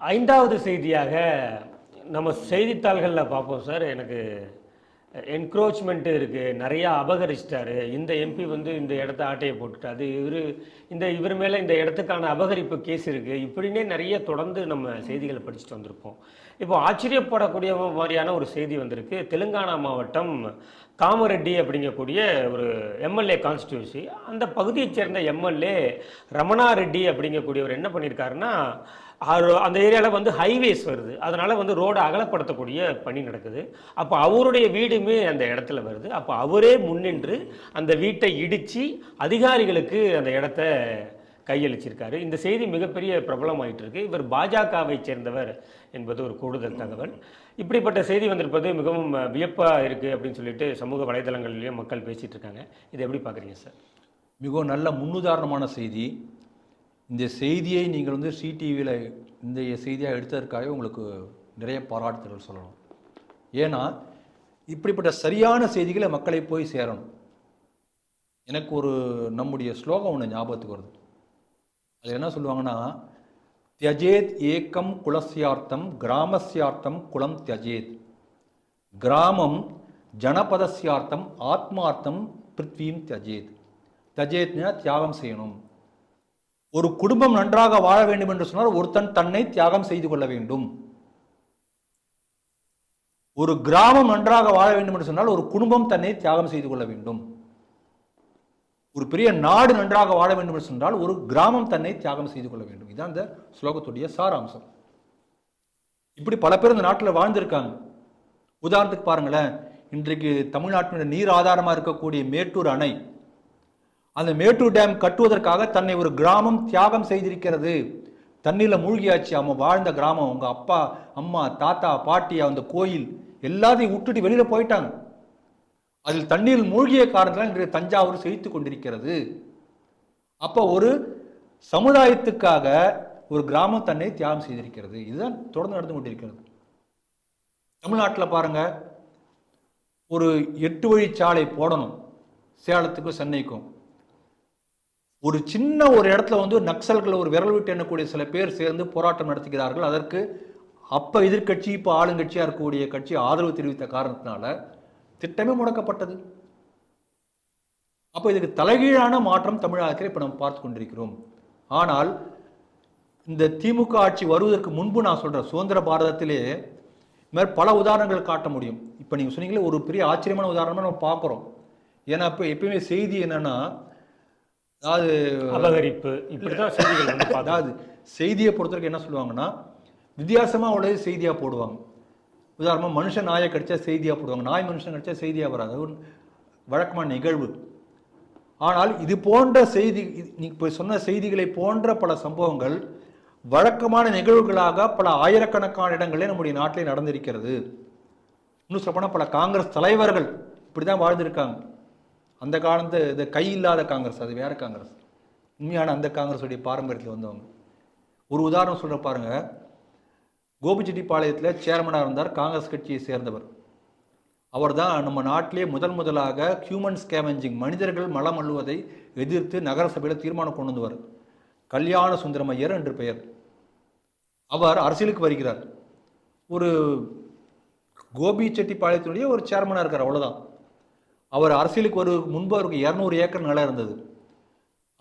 ஐந்தாவது செய்தியாக நம்ம செய்தித்தாள்களில் பார்ப்போம் சார். எனக்கு என்க்ரோச்மெண்ட்டு இருக்குது நிறையா அபகரிச்சிட்டாரு. இந்த எம்பி வந்து இந்த இடத்த ஆட்டையை போட்டுட்டாரு. இவர் இந்த இவர் மேலே இந்த இடத்துக்கான அபகரிப்பு கேஸ் இருக்குது இப்படின்னே நிறைய தொடர்ந்து நம்ம செய்திகளை படிச்சுட்டு வந்திருப்போம். இப்போ ஆச்சரியப்படக்கூடிய மாதிரியான ஒரு செய்தி வந்திருக்கு. தெலுங்கானா மாவட்டம் காமரெட்டி அப்படிங்கக்கூடிய ஒரு எம்எல்ஏ கான்ஸ்டியூன்சி அந்த பகுதியைச் சேர்ந்த எம்எல்ஏ ரமணா ரெட்டி அப்படிங்கக்கூடியவர் என்ன பண்ணியிருக்காருன்னா அந்த ஏரியாவில் வந்து ஹைவேஸ் வருது. அதனால் வந்து ரோடை அகலப்படுத்தக்கூடிய பணி நடக்குது. அப்போ அவருடைய வீடுமே அந்த இடத்துல வருது. அப்போ அவரே முன்னின்று அந்த வீட்டை இடித்து அதிகாரிகளுக்கு அந்த இடத்த கையளிச்சிருக்காரு. இந்த செய்தி மிகப்பெரிய பிரபலமாயிட்டு இருக்கு இவர் பாஜகவை சேர்ந்தவர் என்பது ஒரு கூடுதல் தகவல். இப்படிப்பட்ட செய்தி வந்திருப்பது மிகவும் வியப்பாக இருக்குது அப்படின்னு சொல்லிட்டு சமூக வலைதளங்களிலேயே மக்கள் பேசிகிட்டு இருக்காங்க இதை எப்படி பார்க்குறீங்க சார்? மிகவும் நல்ல முன்னுதாரணமான செய்தி. இந்த செய்தியை நீங்கள் வந்து சிடிவியில் இந்த செய்தியாக எடுத்ததற்காக உங்களுக்கு நிறைய பாராட்டுதல்கள் சொல்லணும். ஏன்னா இப்படிப்பட்ட சரியான செய்திகளை மக்களை போய் சேரணும். எனக்கு ஒரு நம்முடைய ஸ்லோகம் ஒன்று ஞாபகத்துக்கு வருது. அது என்ன சொல்லுவாங்கன்னா தியஜேத் ஏக்கம் குலசியார்த்தம் கிராமசியார்த்தம் குலம் தியஜேத். கிராமம் ஜனபதசியார்த்தம் ஆத்மார்த்தம் பிருத்வியும் தியஜேத். தியஜேத்னா தியாகம் செய்யணும். ஒரு குடும்பம் நன்றாக வாழ வேண்டும் என்று சொன்னால் ஒருத்தன் தன்னை தியாகம் செய்து கொள்ள வேண்டும். ஒரு கிராமம் நன்றாக வாழ வேண்டும் என்று சொன்னால் ஒரு குடும்பம் தன்னை தியாகம் செய்து கொள்ள வேண்டும். ஒரு பெரிய நாடு நன்றாக வாழ வேண்டும் என்று சொன்னால் ஒரு கிராமம் தன்னை தியாகம் செய்து கொள்ள வேண்டும். இதுதான் இந்த ஸ்லோகத்துடைய சாராம்சம். இப்படி பல பேர் இந்த நாட்டில் வாழ்ந்திருக்காங்க. உதாரணத்துக்கு பாருங்களேன் இன்றைக்கு தமிழ்நாட்டினுடைய நீர் ஆதாரமாக இருக்கக்கூடிய மேட்டூர் அணை அந்த மேட்டூர் டேம் கட்டுவதற்காக தன்னை ஒரு கிராமம் தியாகம் செய்திருக்கிறது. தண்ணியில் மூழ்கியாச்சு. அவன் வாழ்ந்த கிராமம். உங்கள் அப்பா அம்மா தாத்தா பாட்டி அந்த கோயில் எல்லாத்தையும் விட்டுட்டு வெளியில் போயிட்டாங்க. அதில் தண்ணீர் மூழ்கிய காரணத்தால் இன்றைய தஞ்சாவூர் செழித்து கொண்டிருக்கிறது. அப்போ ஒரு சமுதாயத்துக்காக ஒரு கிராமம் தன்னை தியாகம் செய்திருக்கிறது. இதுதான் தொடர்ந்து நடந்து கொண்டிருக்கிறது. தமிழ்நாட்டில் பாருங்க ஒரு எட்டு வழி சாலை போடணும். சேலத்துக்கும் சென்னைக்கும். ஒரு சின்ன ஒரு இடத்துல வந்து நக்சல்கள் ஒரு விரல் விட்டு எண்ணக்கூடிய சில பேர் சேர்ந்து போராட்டம் நடத்துகிறார்கள். அதற்கு அப்போ எதிர்க்கட்சி இப்போ ஆளுங்கட்சியாக இருக்கக்கூடிய கட்சி ஆதரவு தெரிவித்த காரணத்தினால திட்டமே முடக்கப்பட்டது. அப்போ இதுக்கு தலைகீழான மாற்றம் தமிழகத்தில் இப்போ நம்ம பார்த்து கொண்டிருக்கிறோம். ஆனால் இந்த திமுக ஆட்சி வருவதற்கு முன்பு நான் சொல்கிறேன் சுதந்திர பாரதத்திலே இது மாதிரி பல உதாரணங்கள் காட்ட முடியும். இப்போ நீங்கள் சொன்னீங்களே ஒரு பெரிய ஆச்சரியமான உதாரணமாக நம்ம பார்க்குறோம். ஏன்னா இப்போ எப்பயுமே செய்தி என்னென்னா அதாவது அபகரிப்பு இப்படி தான் செய்திகள் வந்து அதாவது செய்தியை பொறுத்தவரைக்கும் என்ன சொல்லுவாங்கன்னா வித்தியாசமாக உள்ளது செய்தியாக போடுவாங்க. உதாரணமாக மனுஷன் நாயை கடிச்சா செய்தியாக போடுவாங்க. நாய் மனுஷன் கடிச்சா செய்தியாக வராது. ஒரு வழக்கமான நிகழ்வு. ஆனால் இது போன்ற செய்தி இப்போ சொன்ன செய்திகளை போன்ற பல சம்பவங்கள் வழக்கமான நிகழ்வுகளாக பல ஆயிரக்கணக்கான இடங்களே நம்முடைய நாட்டிலே நடந்திருக்கிறது. இன்னும் சொல்லப்போனால் பல காங்கிரஸ் தலைவர்கள் இப்படி தான் வாழ்ந்திருக்காங்க. அந்த காலத்து இது கை இல்லாத காங்கிரஸ் அது வேறு காங்கிரஸ். உண்மையான அந்த காங்கிரஸுடைய பாரம்பரியத்தில் வந்தவங்க. ஒரு உதாரணம் சொல்கிற பாருங்கள் கோபிச்செட்டிப்பாளையத்தில் சேர்மனாக இருந்தார் காங்கிரஸ் கட்சியை சேர்ந்தவர். அவர் தான் நம்ம நாட்டிலே முதன் முதலாக ஹியூமன் ஸ்கேமெஞ்சிங் மனிதர்கள் மலம் அள்ளுவதை எதிர்த்து நகரசபையில் தீர்மானம் கொண்டு வந்தவர். கல்யாண சுந்தரமையர் என்று பெயர். அவர் அரசியலுக்கு வருகிறார். ஒரு கோபி செட்டிப்பாளையத்தினுடைய ஒரு சேர்மனாக இருக்கார் அவ்வளோதான் அவர் அரசியலுக்கு ஒரு முன்பு அவருக்கு இரநூறு ஏக்கர் நிலம் இருந்தது.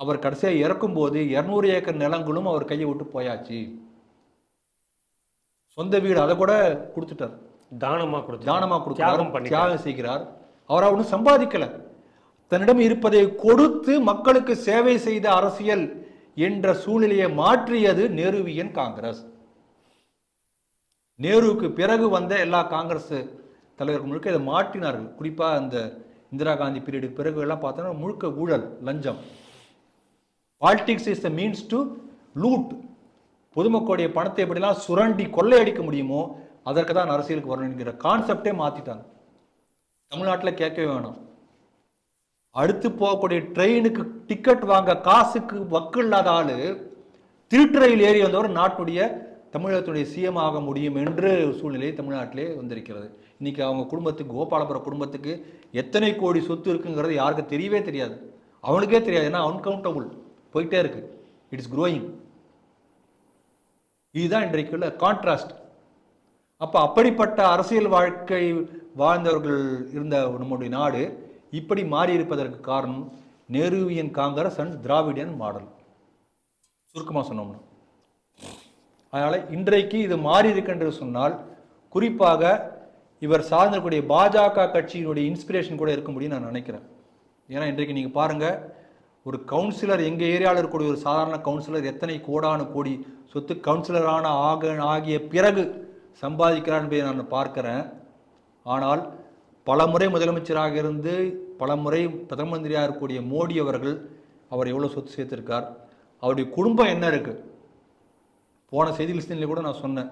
அவர் கடைசியாக இறக்கும்போது இரநூறு ஏக்கர் நிலங்களும் அவர் கையை விட்டு போயாச்சு. சொந்த வீடு அதை கூட கொடுத்துட்டார். தானமா கொடுத்து தானமா தியாகம் கொடுக்கிறார் பண்ணி தியாகம் செய்கிறார். அவர் ஒன்றும் சம்பாதிக்கல. தன்னிடம் இருப்பதை கொடுத்து மக்களுக்கு சேவை செய்த அரசியல் என்ற சூழ்நிலையை மாற்றியது நேருவியன் காங்கிரஸ். நேருவுக்கு பிறகு வந்த எல்லா காங்கிரஸ் தலைவர்கள் முழுக்க இதை மாற்றினார்கள். குறிப்பா அந்த இந்திரா காந்தி பீரியடுக்கு பிறகு எல்லாம் பார்த்தோன்னா முழுக்க ஊழல் லஞ்சம். Politics is the means to loot பொதுமக்களுடைய பணத்தை எப்படிலாம் சுரண்டி கொள்ளையடிக்க முடியுமோ அதற்கு தான் அரசியலுக்கு வரணும் என்கிற கான்செப்டே மாற்றிட்டாங்க தமிழ்நாட்டில் கேட்கவே வேணாம். அடுத்து போகக்கூடிய ட்ரெயினுக்கு டிக்கெட் வாங்க காசுக்கு வக்கு இல்லாத ஆளு திருட்டுறையில் ஏறி வந்தவர் நாட்டுடைய தமிழகத்துடைய சிஎம் ஆக முடியும் என்று சூழ்நிலை தமிழ்நாட்டிலே வந்திருக்கிறது. இன்றைக்கி அவங்க குடும்பத்துக்கு கோபாலபுர குடும்பத்துக்கு எத்தனை கோடி சொத்து இருக்குங்கிறது யாருக்கு தெரியவே தெரியாது. அவனுக்கே தெரியாது. ஏன்னா அன்கவுண்டபுள் போயிட்டே இருக்கு. இட்ஸ் குரோயிங் இதுதான் இன்றைக்கு உள்ள கான்ட்ராஸ்ட் அப்போ அப்படிப்பட்ட அரசியல் வாழ்க்கை வாழ்ந்தவர்கள் இருந்த நம்முடைய நாடு இப்படி மாறி இருப்பதற்கு காரணம் Nehruvian Congress and Dravidian model. சுருக்கமாக சொன்னோம்னா. அதனால் இன்றைக்கு இது மாறி இருக்கின்றது சொன்னால் குறிப்பாக இவர் சார்ந்திருக்கக்கூடிய பாஜக கட்சியினுடைய இன்ஸ்பிரேஷன் கூட இருக்க முடியும் நான் நினைக்கிறேன். ஏன்னா இன்றைக்கு நீங்கள் பாருங்கள் ஒரு கவுன்சிலர் எங்கள் ஏரியாவில் இருக்கக்கூடிய ஒரு சாதாரண கவுன்சிலர் எத்தனை கோடான கோடி சொத்து கவுன்சிலரான ஆக ஆகிய பிறகு சம்பாதிக்கிறார் என்பதை நான் பார்க்கிறேன். ஆனால் பல முறை முதலமைச்சராக இருந்து பல முறை பிரதம மந்திரியாக இருக்கக்கூடிய மோடி அவர்கள் அவர் எவ்வளோ சொத்து சேர்த்துருக்கார் அவருடைய குடும்பம் என்ன இருக்குது போன செய்தி லிஸ்டில் கூட நான் சொன்னேன்.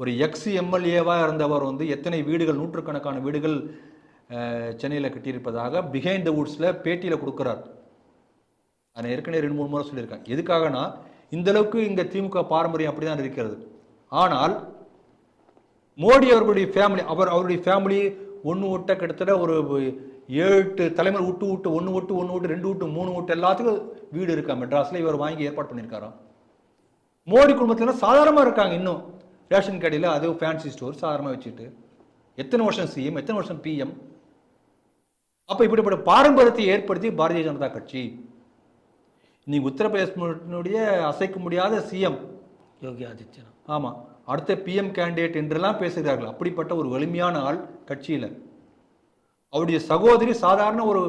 ஒரு எக்ஸ் எம்எல்ஏவாக இருந்தவர் வந்து எத்தனை வீடுகள் நூற்றுக்கணக்கான வீடுகள் சென்னையில் கட்டியிருப்பதாக பிஹைண்ட் த வுட்ஸில் பேட்டியில் கொடுக்குறார். நான் ஏற்கனவே ரெண்டு மூணு முறை சொல்லியிருக்கேன். எதுக்காகனா இந்த அளவுக்கு இங்கே திமுக பாரம்பரியம் அப்படி தான் இருக்கிறது. ஆனால் மோடி அவர்களுடைய ஃபேமிலி அவர் அவருடைய ஃபேமிலி ஒன்று விட்ட கிட்டத்தட்ட ஒரு ஏழு தலைமுறை விட்டு விட்டு ஒன்று விட்டு ஒன்று விட்டு ரெண்டு விட்டு மூணு விட்டு எல்லாத்துக்கும் வீடு இருக்கா? மெட்ராஸில் இவர் வாங்கி ஏற்பாடு பண்ணியிருக்காராம் மோடி குடும்பத்தில் சாதாரணமாக இருக்காங்க இன்னும். ரேஷன் கடையில் அது ஃபேன்சி ஸ்டோர் சாதாரணமாக வச்சுட்டு. எத்தனை வருஷம் சிஎம் எத்தனை வருஷம் பிஎம் அப்போ இப்படிப்பட்ட பாரம்பரியத்தை ஏற்படுத்தி பாரதிய ஜனதா கட்சி. நீ உத்தரப்பிரதேசனுடைய அசைக்க முடியாத சிஎம் யோகி ஆதித்யநாத். ஆமாம் அடுத்த பிஎம் கேண்டிடேட் என்றெல்லாம் பேசுகிறார்கள். அப்படிப்பட்ட ஒரு வலிமையான ஆள் கட்சியில். அவருடைய சகோதரி சாதாரண ஒரு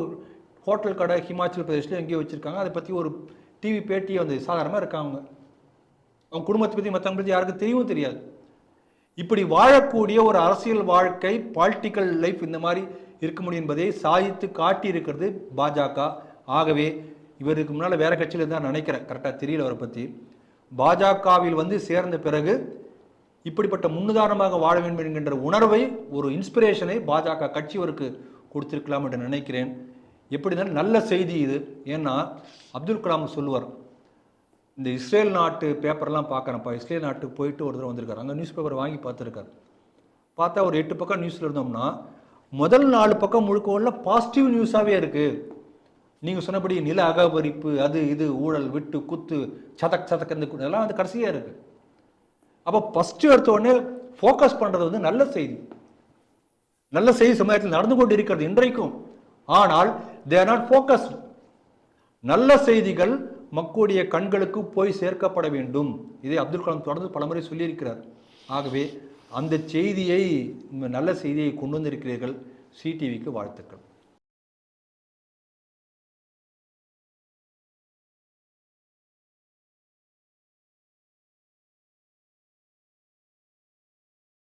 ஹோட்டல் கடை ஹிமாச்சல் பிரதேஷ்ல எங்கேயோ வச்சுருக்காங்க. அதை பற்றி ஒரு டிவி பேட்டி வந்து சாதாரணமாக இருக்காங்க. அவங்க குடும்பத்தை பற்றி மற்றவங்க பற்றி யாருக்கும் தெரியவும் தெரியாது. இப்படி வாழக்கூடிய ஒரு அரசியல் வாழ்க்கை பாலிட்டிக்கல் லைஃப் இந்த மாதிரி இருக்க முடியும் என்பதை சாதித்து காட்டி இருக்கிறது பாஜக. ஆகவே இவருக்கு முன்னால் வேற கட்சியில் தான் நினைக்கிறேன். கரெக்டாக தெரியல அவரை பற்றி பாஜகவில் வந்து சேர்ந்த பிறகு இப்படிப்பட்ட முன்னுதாரணமாக வாழ வேண்டும் என்கின்ற உணர்வை ஒரு இன்ஸ்பிரேஷனை பாஜக கட்சி அவருக்கு கொடுத்துருக்கலாம் என்று நினைக்கிறேன். எப்படி நல்ல செய்தி இது. ஏன்னா அப்துல் கலாம் சொல்லுவார் இந்த இஸ்ரேல் நாட்டு பேப்பர்லாம் பார்க்குறேன்ப்பா இஸ்ரேல் நாட்டுக்கு போயிட்டு ஒரு தடவை வந்திருக்காரு. அங்கே நியூஸ் பேப்பர் வாங்கி பார்த்துருக்காரு. பார்த்தா ஒரு எட்டு பக்கம் நியூஸில் இருந்தோம்னா முதல் நாலு பக்கம் முழுக்க உள்ள பாசிட்டிவ் நியூஸாகவே இருக்குது நீங்கள் சொன்னபடி நில அகபரிப்பு அது இது ஊழல் விட்டு குத்து சதக் சதக் இந்த இதெல்லாம் வந்து கடைசியாக இருக்குது அப்போ ஃபஸ்ட்டு எடுத்த உடனே ஃபோக்கஸ் பண்ணுறது வந்து நல்ல செய்தி. நல்ல செய்தி சமுதாயத்தில் நடந்து கொண்டு இருக்கிறது இன்றைக்கும். ஆனால் தே ஆர் நாட் ஃபோக்கஸ்டு நல்ல செய்திகள் மக்களுடைய கண்களுக்கு போய் சேர்க்கப்பட வேண்டும். இதை அப்துல் கலாம் தொடர்ந்து பலமுறை சொல்லியிருக்கிறார். ஆகவே அந்த செய்தியை நல்ல செய்தியை கொண்டு வந்திருக்கிறீர்கள். சிடிவிக்கு வாழ்த்துக்கள்.